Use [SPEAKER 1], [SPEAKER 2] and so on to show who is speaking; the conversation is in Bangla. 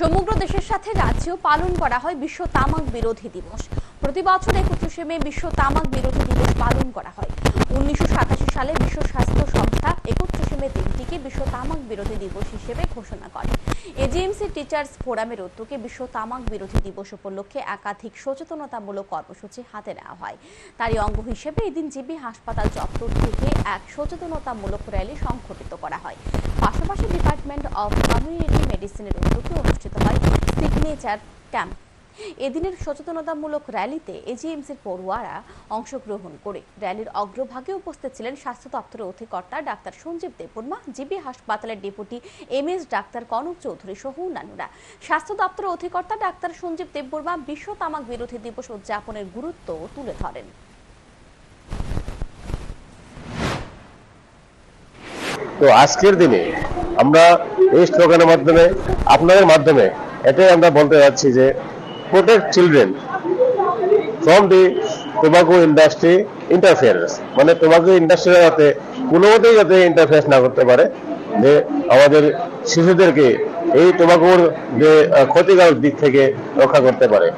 [SPEAKER 1] সমগ্র দেশের সাথে রাজ্যেও পালন করা হয় বিশ্ব তামাক বিরোধী দিবস। প্রতি বছর একত্রিশে মে বিশ্ব তামাক বিরোধী দিবস পালন করা হয়। উনিশশো সাতাশি সালে বিশ্ব স্বাস্থ্য সংস্থা একত্রিশে মে দিনটিকে বিশ্ব তামাক বিরোধী দিবস হিসেবে ঘোষণা করে। এজিএমসি টিচার্স ফোরামের উদ্যোগে বিশ্ব তামাক বিরোধী দিবস উপলক্ষে একাধিক সচেতনতামূলক কর্মসূচি হাতে নেওয়া হয়। তারই অঙ্গ হিসেবে এদিন জিবি হাসপাতাল চত্বর থেকে এক সচেতনতামূলক র্যালি সংঘটিত করা হয়। পাশাপাশি ডিপার্টমেন্ট অফ কমিউনিটি মেডিসিনের উদ্যোগে অনুষ্ঠিত হয় সিগনেচার ক্যাম্প এদিনের সচেতনতামূলক র্যালিতে এজিএমসির পড়ুয়ারা অংশগ্রহণ করে র্যালির অগ্রভাগে উপস্থিত ছিলেন স্বাস্থ্য দপ্তরের অধিকর্তা ডাক্তার সঞ্জীব দেববর্মা, জিবি হাসপাতালের deputy M S doctor Kanak Chowdhury সহ অন্যান্যরা। স্বাস্থ্য দপ্তরের অধিকর্তা ডাক্তার সঞ্জীব দেববর্মা বিশ্ব তামাক বিরোধী দিবস উদযাপনের গুরুত্ব তুলে ধরেন।
[SPEAKER 2] তো আজকের দিনে আমরা এই স্লোগানের মাধ্যমে, আপনাদের মাধ্যমে, এটাই আমরা বলতে যাচ্ছি যে protect children from the tobacco industry interference মানে টোবাকো ইন্ডাস্ট্রি যাতে কোনো মতেই যাতে ইন্টারফেয়ারেন্স না করতে পারে, যে আমাদের শিশুদেরকে এই টোবাকোর যে ক্ষতিকারক দিক থেকে রক্ষা করতে পারে।